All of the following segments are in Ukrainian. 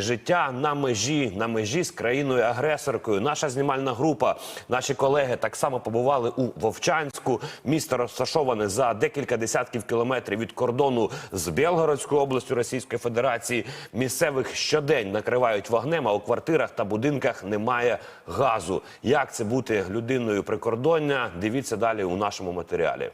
Життя на межі на межі з країною агресоркою. Наша знімальна група, наші колеги так само побували у Вовчанську. Місто розташоване за декілька десятків кілометрів від кордону з Білгородською областю Російської Федерації. Місцевих щодень накривають вогнем, а у квартирах та будинках немає газу. Як це бути людиною прикордоння? Дивіться далі у нашому матеріалі.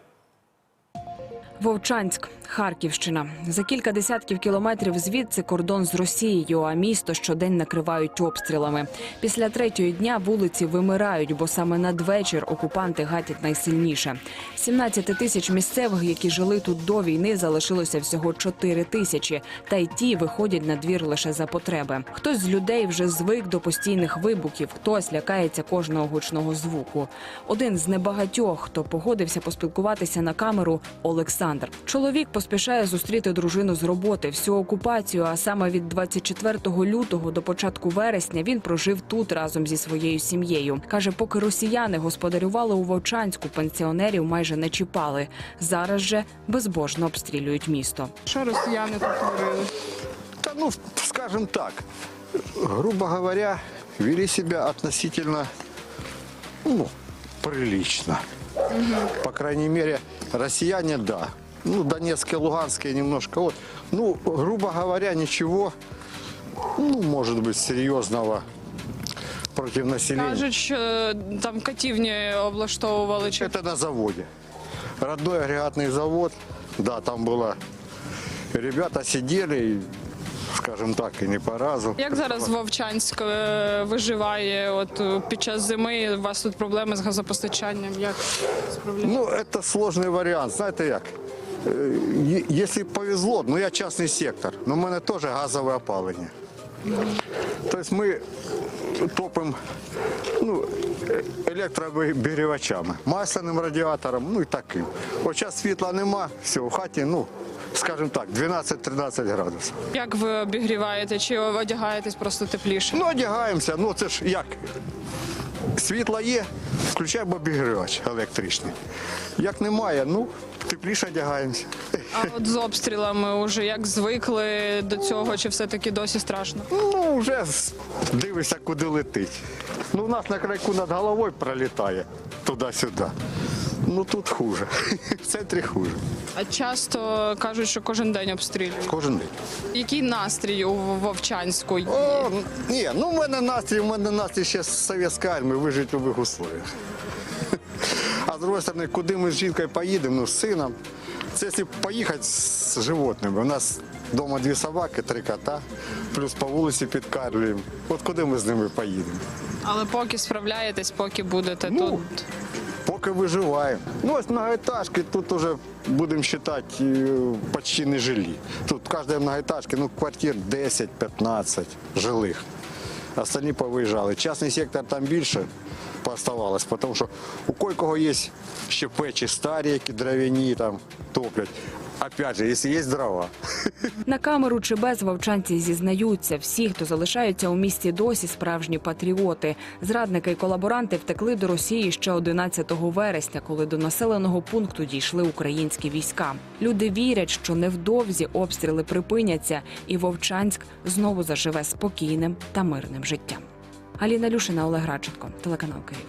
Вовчанськ, Харківщина. За кілька десятків кілометрів звідси кордон з Росією, а місто щодень накривають обстрілами. Після третього дня вулиці вимирають, бо саме надвечір окупанти гатять найсильніше. 17 тисяч місцевих, які жили тут до війни, залишилося всього 4 тисячі. Та й ті виходять на двір лише за потреби. Хтось з людей вже звик до постійних вибухів, хтось лякається кожного гучного звуку. Один з небагатьох, хто погодився поспілкуватися на камеру, Олександр. Чоловік поспішає зустріти дружину з роботи. Всю окупацію, а саме від 24 лютого до початку вересня, він прожив тут разом зі своєю сім'єю. каже, поки росіяни господарювали у Вовчанську, пенсіонерів майже не чіпали. Зараз же безбожно обстрілюють місто. Що росіяни тут творили? Да, ну, скажем так, грубо говоря, вели себя относительно, ну, прилично. По крайней мере, россияне, да Ну, Донецкие, Луганские немножко вот. Ну, грубо говоря, ничего, ну, может быть, серьезного против населения. Кажуть, що е, там катівні облаштовували чи Это на заводе. Родной агрегатный завод. Да, там было... Ребята сидели, и, скажем так, и не по разу. як зараз Вовчанськ е, виживає? От е, під час зими у вас тут проблеми з газопостачанням. Як справляєте? Ну, это сложный варіант. Знаєте як? Е, Если повезло, ну я частний сектор, но в мене теж газове опалення. Тобто ми топимо ну, е- електробігрівачами, масляним радіатором, ну і таким. От зараз світла нема, все, в хаті, ну, скажімо так, 12-13 градусів. Як ви обігріваєте? Чи одягаєтесь просто тепліше? Ну, одягаємося, ну це ж як? Світло є, включаємо обігрівач електричний. Як немає, ну, тепліше одягаємося. А от з обстрілами вже як звикли до цього, чи все-таки досі страшно? Ну, вже дивишся, куди летить. Ну, у нас на крайку над головою пролітає туди-сюди. Ну тут хуже. В центрі хуже. А часто кажуть, що кожен день обстрілюють. Кожен день. Який настрій у Вовчанську? є? О, ні, ну в мене настрій, в мене настрій ще з совєтської армії вижити в будь-яких условиях. А з іншої сторони, куди ми з жінкою поїдемо, ну, з сином. Це якщо поїхати з животними. У нас вдома дві собаки, три кота, плюс по вулиці підкарлюємо. От куди ми з ними поїдемо? Але поки справляєтесь, поки будете Ну, тут Поки виживаємо. Ну, ось многоэтажки, тут уже будемо вважати э, почти не жилі. Тут в кожній многоэтажці, ну, квартир 10-15 жилих. Остальні повиїжджали. Частний сектор там більше пооставалось, тому що у кое-кого є ще печі старі, які дровяні там топлять. Опять же, якщо є дрова. На камеру чи без вовчанці зізнаються, всі, хто залишаються у місті досі, справжні патріоти. Зрадники і колаборанти втекли до Росії ще 11 вересня, коли до населеного пункту дійшли українські війська. Люди вірять, що невдовзі обстріли припиняться, і Вовчанськ знову заживе спокійним та мирним життям. Аліна Люшина, Олег Радченко, телеканал Київ.